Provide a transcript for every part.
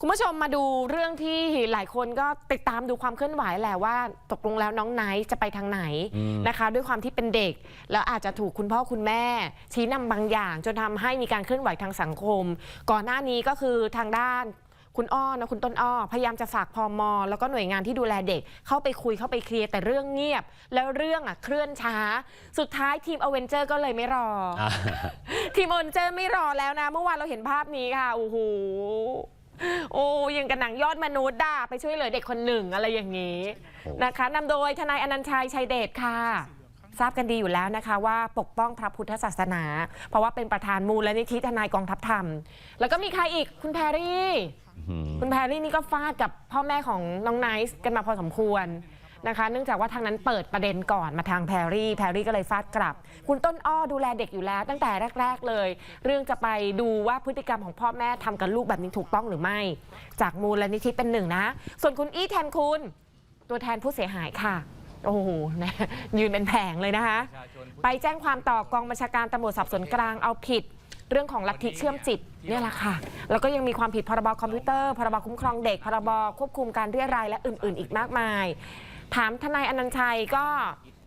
คุณผู้ชมมาดูเรื่องที่หลายคนก็ติดตามดูความเคลื่อนไหวแหละว่าตกลงแล้วน้องไนท์จะไปทางไหนอืมนะคะ ด้วยความที่เป็นเด็ก แล้วอาจจะถูกคุณพ่อคุณแม่ ชี้นำบางอย่าง จนทำให้มีการเคลื่อนไหวทางสังคม ก่อนหน้านี้ก็คือทางด้านคุณอ้อนะคุณต้นอ้อ พยายามจะฝากพอมแล้วก็หน่วยงานที่ดูแลเด็ก เข้าไปคุยเข้าไปเคลียร์แต่เรื่องเงียบ แล้วเรื่องอะเคลื่อนช้า สุดท้ายทีมอเวนเจอร์ก็เลยไม่รออ่าทีมอเวนเจอร์ไม่รอแล้วนะ เมื่อวานเราเห็นภาพนี้ค่ะโอ้โห โอ้ยังกับหนังยอดมนุษย์ด่าไปช่วยเหลือเด็กคนหนึ่งอะไรอย่างนี้โอ้นะคะนำโดยทนายอนันต์ชัยชัยเดชค่ะ ทราบกันดีอยู่แล้วนะคะ ว่าปกป้องพระพุทธศาสนา เพราะว่าเป็นประธานมูลนิธิทนายกองทัพธรรม แล้วก็มีใครอีกคุณแพรรี่อืมคุณแพรรี่นี่ก็ฟาดกับพ่อแม่ของน้องไนซ์กันมาพอสมควร นะคะ เนื่องจากว่าทางนั้นเปิดประเด็นก่อนมาทางแพรรี่แพรรี่ก็เลยฟาดกลับ คุณต้นอ้อดูแลเด็กอยู่แล้ว ตั้งแต่แรก ๆเลย เรื่องจะไปดูว่าพฤติกรรมของพ่อแม่ทำกับลูกแบบนี้ถูกต้องหรือไม่ จากมูลนิธิเป็นหนึ่งนะ ส่วนคุณอี้แทนคุณ ตัวแทนผู้เสียหายค่ะโอ้โหนะยืนเป็นแผงเลยนะคะ ไปแจ้งความต่อกองบัญชาการตำรวจสอบสวนกลางเอาผิด เรื่องของลัทธิเชื่อมจิตเนี่ยแหละค่ะ แล้วก็ยังมีความผิดพรบคอมพิวเตอร์ พรบคุ้มครองเด็ก พรบควบคุมการเรียรายและอื่น ๆ อีกมากมาย ถามทนายอนันต์ชัยก็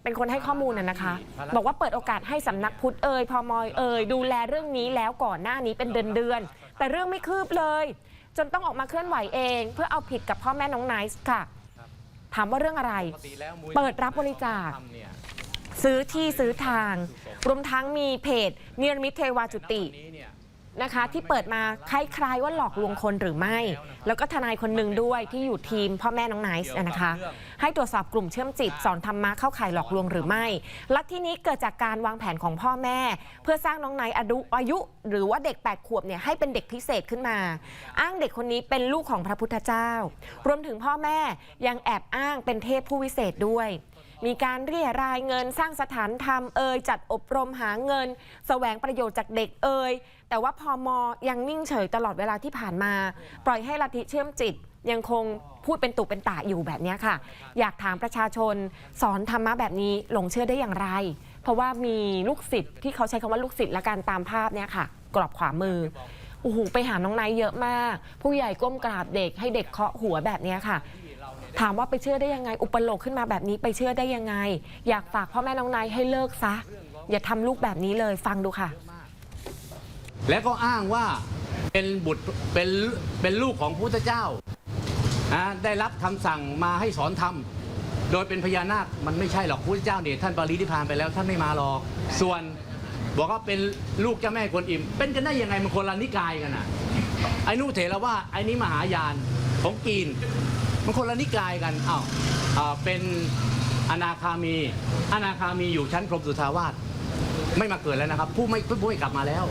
เป็นคนให้ข้อมูลน่ะนะคะ บอกว่าเปิดโอกาสให้สำนักพุทธเอ่ยพมอยเอ่ยดูแลเรื่องนี้แล้วก่อนหน้านี้เป็นเดือนๆแต่เรื่องไม่คืบเลย จนต้องออกมาเคลื่อนไหวเอง เพื่อเอาผิดกับพ่อแม่น้องไนซ์ค่ะ ถามว่าเรื่องอะไร เปิดรับบริจาค ซื้อที่ซื้อทาง รวมทั้งมีเพจเนียรมิตเทวาจุติ นะคะ ที่เปิดมาคล้ายๆว่าหลอกลวงคนหรือไม่ แล้วก็ทนายคนหนึ่งด้วยที่อยู่ทีมพ่อแม่น้องไนซ์นะคะ ให้ตรวจสอบกลุ่มเชื่อมจิตสอนธรรมะเข้าข่ายหลอกลวงหรือไม่ ลัทธินี้เกิดจากการวางแผนของพ่อแม่ เพื่อสร้างน้องไนซ์อายุอายุ หรือว่าเด็ก 8 ขวบเนี่ยให้เป็นเด็กพิเศษขึ้นมา อ้างเด็กคนนี้เป็นลูกของพระพุทธเจ้า รวมถึงพ่อแม่ยังแอบอ้างเป็นเทพผู้วิเศษด้วยมีการเรียรายเงินสร้างสถานธรรมเอ่ยจัดอบรมหาเงินแสวงประโยชน์จากเด็กเอ่ย แต่ว่าพอมอยังนิ่งเฉยตลอดเวลาที่ผ่านมา ปล่อยให้ลัทธิเชื่อมจิตยังคงพูดเป็นตุเป็นตะอยู่แบบนี้ค่ะ อยากถามประชาชนสอนธรรมะแบบนี้หลงเชื่อได้อย่างไร เพราะว่ามีลูกศิษย์ที่เขาใช้คำว่าลูกศิษย์ละกันตามภาพเนี่ยค่ะ กรอบขวามือโอ้โหไปหาน้องไนท์เยอะมาก ผู้ใหญ่ก้มกราบเด็กให้เด็กเคาะหัวแบบนี้ค่ะ ถามว่าไปเชื่อได้ยังไง อุปโลกขึ้นมาแบบนี้ไปเชื่อได้ยังไง อยากฝากพ่อแม่น้องนายให้เลิกซะอย่าทำลูกแบบนี้เลยฟังดูค่ะ แล้วก็อ้างว่าเป็นบุตรเป็นเป็นลูกของพระพุทธเจ้านะได้รับคำสั่งมาให้สอนธรรมโดยเป็นพญานาคมันไม่ใช่หรอกพระพุทธเจ้าเนี่ยท่านปรินิพพานไปแล้วท่านไม่มาหรอก ส่วนบอกว่าเป็นลูกเจ้าแม่กวนอิม เป็นกันได้ยังไงมันคนละนิกายกันอะไอ้นู่เถระว่าไอ้นี้มหายานของกีนมันคนละนิกายกันอ้าวเป็นอนาคามี อนาคามีอยู่ชั้นพรหมสุทาวาสไม่มาเกิดแล้วนะครับ ผู้ไม่ผู้ไม่กลับมาแล้ว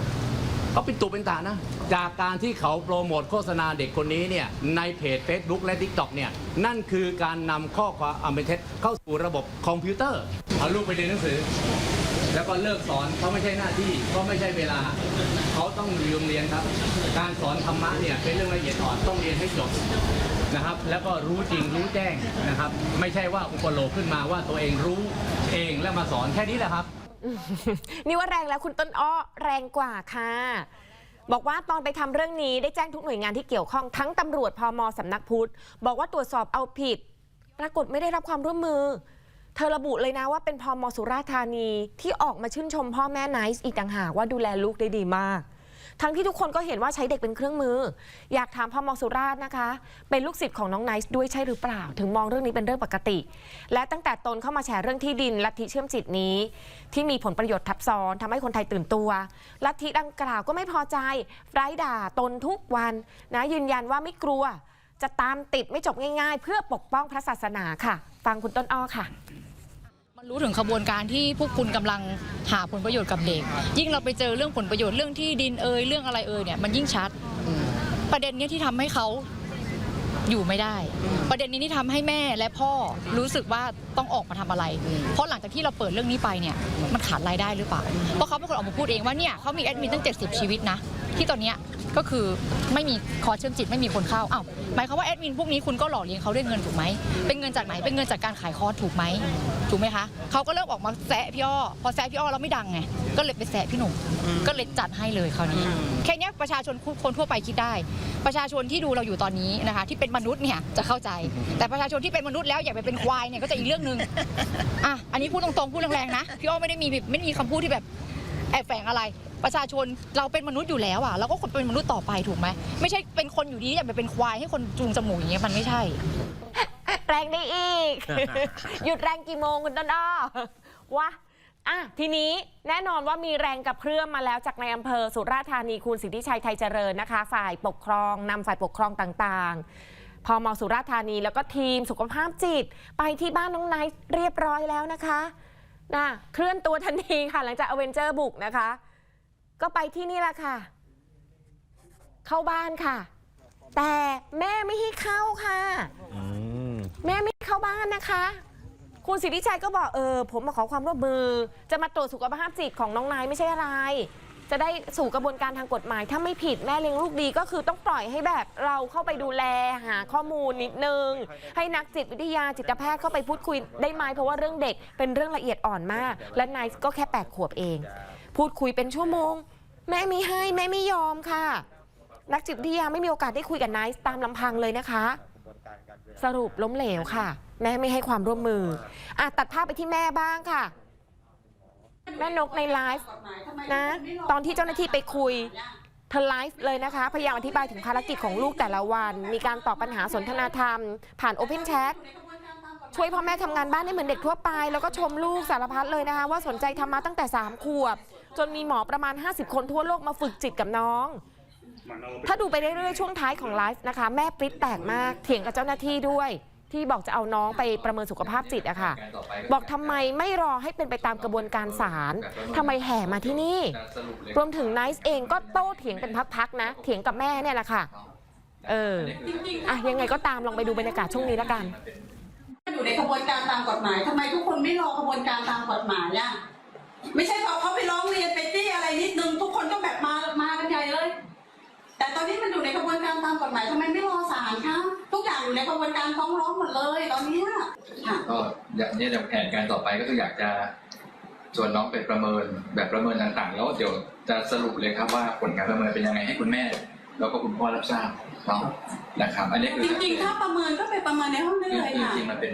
เขาเป็นตุเป็นตานะ จากการที่เขาโปรโมทโฆษณาเด็กคนนี้เนี่ยในเพจ Facebook และ TikTok เนี่ยนั่นคือการนำข้อความอันเป็นเท็จเข้าสู่ระบบคอมพิวเตอร์เอาลูกไปเรียนหนังสือ แล้วก็เลิกสอนเพราไม่ใช่หน้าที่เพราไม่ใช่เวลา เขาต้องอยู่โรงเรียนครับ การสอนธรรมะเนี่ยเป็นเรื่องละเอียดอ่อนต้องเรียนให้จบนะครับ แล้วก็รู้จริงรู้แจ้งนะครับ ไม่ใช่ว่าอุปโลกขึ้นมาว่าตัวเองรู้เองแล้วมาสอนแค่นี้แหละครับ นี่ว่าแรงแล้วคุณต้นอ้อแรงกว่าค่ะ บอกว่าตอนไปทำเรื่องนี้ได้แจ้งทุกหน่วยงานที่เกี่ยวข้องทั้งตำรวจพมสำนักพุทธ บอกว่าตรวจสอบเอาผิด ปรากฏไม่ได้รับความร่วมมือ เธอระบุเลยนะว่าเป็นพมสุราษฎร์ธานีที่ออกมาชื่นชมพ่อแม่ไนซ์อีกต่างหากว่าดูแลลูกได้ดีมาก ทั้งที่ทุกคนก็เห็นว่าใช้เด็กเป็นเครื่องมือ อยากถามพมสุราษฎร์นะคะ เป็นลูกศิษย์ของน้องไนซ์ด้วยใช่หรือเปล่า ถึงมองเรื่องนี้เป็นเรื่องปกติ และตั้งแต่ตนเข้ามาแชร์เรื่องที่ดินลัทธิเชื่อมจิตนี้ ที่มีผลประโยชน์ทับซ้อนทำให้คนไทยตื่นตัวลัทธิดังกล่าวก็ไม่พอใจไร้ด่าตนทุกวันนะยืนยันว่าไม่กลัว จะตามติดไม่จบง่าย ๆ เพื่อปกป้องพระศาสนาค่ะ ฟังคุณต้นอ้อค่ะ มันรู้ถึงขบวนการที่พวกคุณกำลังหาผลประโยชน์กับเด็ก ยิ่งเราไปเจอเรื่องผลประโยชน์เรื่องที่ดินเอ่ยเรื่องอะไรเอ่ยเนี่ยมันยิ่งชัด ประเด็นนี้ที่ทำให้เขาอยู่ไม่ได้ ประเด็นนี้ที่ทำให้แม่และพ่อรู้สึกว่าต้องออกมาทำอะไร เพราะหลังจากที่เราเปิดเรื่องนี้ไปเนี่ยมันขาดรายได้หรือเปล่าเพราะเขาเป็นคนออกมาพูดเองว่าเนี่ยเขามีแอดมินตั้ง 70 ชีวิตนะ ที่ตอนเนี้ยก็คือไม่มีคอร์สเชื่อมจิตไม่มีคนเข้าอ้าวหมายความว่าแอดมินพวกนี้คุณก็หล่อเลี้ยงเขาด้วยเงินถูกไหมเป็นเงินจากไหนเป็นเงินจากการขายคอร์สถูกไหมถูกไหมคะเขาก็เริ่มออกมาแซะพี่อ้อพอแซะพี่อ้อแล้วไม่ดังไงก็เลยไปแซะพี่หนุ่มก็เลยจัดให้เลยคราวนี้แค่เนี้ยประชาชนคนทั่วไปคิดได้ ประชาชนที่ดูเราอยู่ตอนนี้นะคะ ที่เป็นมนุษย์เนี่ยจะเข้าใจ แต่ประชาชนที่เป็นมนุษย์แล้วอย่าไปเป็นควายเนี่ยก็จะอีกเรื่องหนึ่งอะอันนี้พูดตรงๆพูดแรงๆนะพี่อ้อไม่ได้มีไม่ได้มีคำพูดที่แบบ แอบแฝงอะไร ประชาชนเราเป็นมนุษย์อยู่แล้วอะเราก็ควรเป็นมนุษย์ต่อไปถูกไหมไม่ใช่เป็นคนอยู่ดีอย่าไปเป็นควายให้คนจูงจมูกอย่างเงี้ยมันไม่ใช่ แรงได้อีก หยุดแรงกี่โมงคุณต้นอ้อวะอะทีนี้แน่นอนว่ามีแรงกับเครื่องมาแล้วจากในอำเภอสุราษฎร์ธานีคุณสิทธิชัยไทยเจริญนะคะ ฝ่ายปกครองนำฝ่ายปกครองต่างๆ พอมสุราษฎร์ธานีแล้วก็ทีมสุขภาพจิต ไปที่บ้านน้องไนท์เรียบร้อยแล้วนะคะ นะเคลื่อนตัวทันทีค่ะหลังจากอเวนเจอร์บุกนะคะ ก็ไปที่นี่แหละค่ะ เข้าบ้านค่ะ แต่แม่ไม่ให้เข้าค่ะ อืมแม่ไม่เข้าบ้านนะคะ คุณสิทธิชัยก็บอกเออ ผมมาขอความร่วมมือ จะมาตรวจสุขภาพจิตของน้องนายไม่ใช่อะไร จะได้สู่กระบวนการทางกฎหมาย ถ้าไม่ผิดแม่เลี้ยงลูกดีก็คือต้องปล่อยให้แบบเราเข้าไปดูแลหาข้อมูลนิดนึง ให้นักจิตวิทยาจิตแพทย์เข้าไปพูดคุยได้ไหมเพราะว่าเรื่องเด็กเป็นเรื่องละเอียดอ่อนมาก และนายก็แค่8ขวบเอง พูดคุยเป็นชั่วโมง แม่ไม่ให้แม่ไม่ยอมค่ะ นักจิตวิทยาไม่มีโอกาสได้คุยกับนายตามลำพังเลยนะคะ สรุปล้มเหลวค่ะ แม่ไม่ให้ความร่วมมืออะตัดภาพไปที่แม่บ้างค่ะ แม่นกในไลฟ์นะ ตอนที่เจ้าหน้าที่ไปคุยเธอไลฟ์เลยนะคะ พยายามอธิบายถึงภารกิจของลูกแต่ละวัน มีการตอบปัญหาสนทนาธรรม ผ่าน Open Chat ช่วยพ่อแม่ทำงานบ้านให้เหมือนเด็กทั่วไป แล้วก็ชมลูกสารพัดเลยนะคะ ว่าสนใจธรรมะตั้งแต่ 3 ขวบ จนมีหมอประมาณ 50 คนทั่วโลกมาฝึกจิตกับน้อง ถ้าดูไปเรื่อยๆช่วงท้ายของไลฟ์นะคะ แม่ปริ๊ดแตกมากเถียงกับเจ้าหน้าที่ด้วย ที่บอกจะเอาน้องไปประเมินสุขภาพจิตอะค่ะ บอกทำไมไม่รอให้เป็นไปตามกระบวนการศาลทำไมแห่มาที่นี่ รวมถึงไนซ์เองก็โต้เถียงเป็นพักๆนะ เถียงกับแม่เนี่ยแหละค่ะ เอออะยังไงก็ตามลองไปดูบรรยากาศช่วงนี้แล้วกันอยู่ในกระบวนการตามกฎหมายทำไมทุกคนไม่รอกระบวนการตามกฎหมายอะไม่ใช่พอเขาไปร้องเรียนไปตี้อะไรนิดนึงทุกคนก็แบบมามากันใหญ่เลย แต่ตอนนี้มันอยู่ในกระบวนการตามกฎหมายทำไมไม่รอาลคะทุกอย่างอยู่ในกระบวนการฟ้องร้องหมดเลยตอนเนี้ยค่ะ ก็อย่างนี้เดี๋ยวแผนการต่อไปก็คืออยากจะชวนน้องไปประเมินแบบประเมินต่างๆ แล้วเดี๋ยวจะสรุปเลยครับว่าผลการประเมินเป็นยังไงให้คุณแม่ แล้วก็คุณพ่อรับทราบเนาะนะครับ อันนี้คือจริงๆ ถ้าประเมินก็ไปประเมินในห้องได้คือเลยคือค่ะจริงๆมันเป็น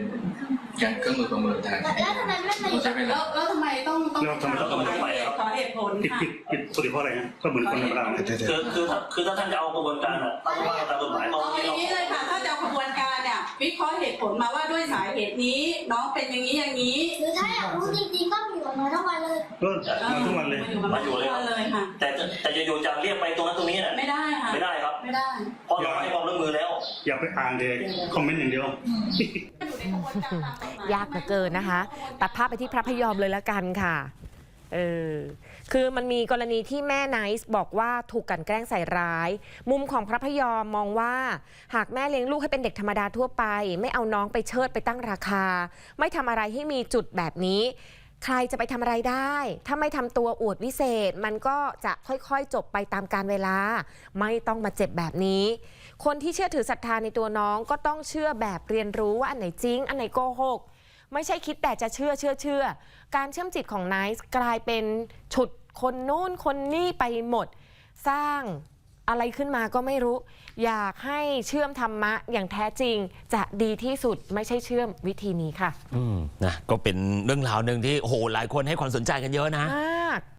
การเครื่องมือประเมินทางแล้วทำไมไม่มาอยู่ใช้เวแล้ลาวแล้วทำไมต้องต้องแล้วทำไมต้องประเมินไปครับ ขอเหตุผลผิดค่ะผิดผิดปกติเพราะอะไรฮะก็เหมือนคนธรรมดาเนี่ย คือคือถ้าคือถ้าท่านจะเอากระบวนการอะต้องว่าตามกฎหมายเขาเอาไม่อย่างนี้เลยค่ะ ถ้าจะเอากระบวนการเนี่ยวิเคราะห์เหตุผลมาว่าด้วยสาเหตุนี้น้องเป็นอย่างนี้อย่างนี้หรือถ้าอยากรู้จริงๆก็อยู่กับหนูทั้งวันเลยก็มาทุกวันเลย มาอยู่กับมันทุกวันเลยค่ะ แต่จะแต่จะอยู่จะเรียกไปตรงนั้นตรงนี้น่ะไม่ได้ค่ะไม่ได้ครับไม่ได้ เพราะเราให้ความร่วมมือแล้ว อย่าไปอ่านเลยคอมเมนต์อย่างเดียว ยากเหลือเกินนะคะ ตัดภาพไปที่พระพยอมเลยละกันค่ะเออคือมันมีกรณีที่แม่ไนซ์บอกว่าถูกกลันแกล้งใส่ร้าย มุมของพระพยอมมองว่า หากแม่เลี้ยงลูกให้เป็นเด็กธรรมดาทั่วไป ไม่เอาน้องไปเชิดไปตั้งราคา ไม่ทำอะไรให้มีจุดแบบนี้ ใครจะไปทำอะไรได้ ถ้าไม่ทำตัวอวดวิเศษ มันก็จะค่อยๆ จบไปตามการเวลา ไม่ต้องมาเจ็บแบบนี้ คนที่เชื่อถือศรัทธาในตัวน้องก็ต้องเชื่อแบบเรียนรู้ว่าอันไหนจริง อันไหนโกหกไม่ใช่คิดแต่จะเชื่อเชื่อเชื่อ การเชื่อมจิตของไนซ์กลายเป็นฉุดคนโน้นคนนี่ไปหมด สร้างอะไรขึ้นมาก็ไม่รู้ อยากให้เชื่อมธรรมะอย่างแท้จริง จะดีที่สุดไม่ใช่เชื่อมวิธีนี้ค่ะ อืมนะก็เป็นเรื่องราวหนึ่งที่โอ้โหหลายคนให้ความสนใจกันเยอะนะ มาก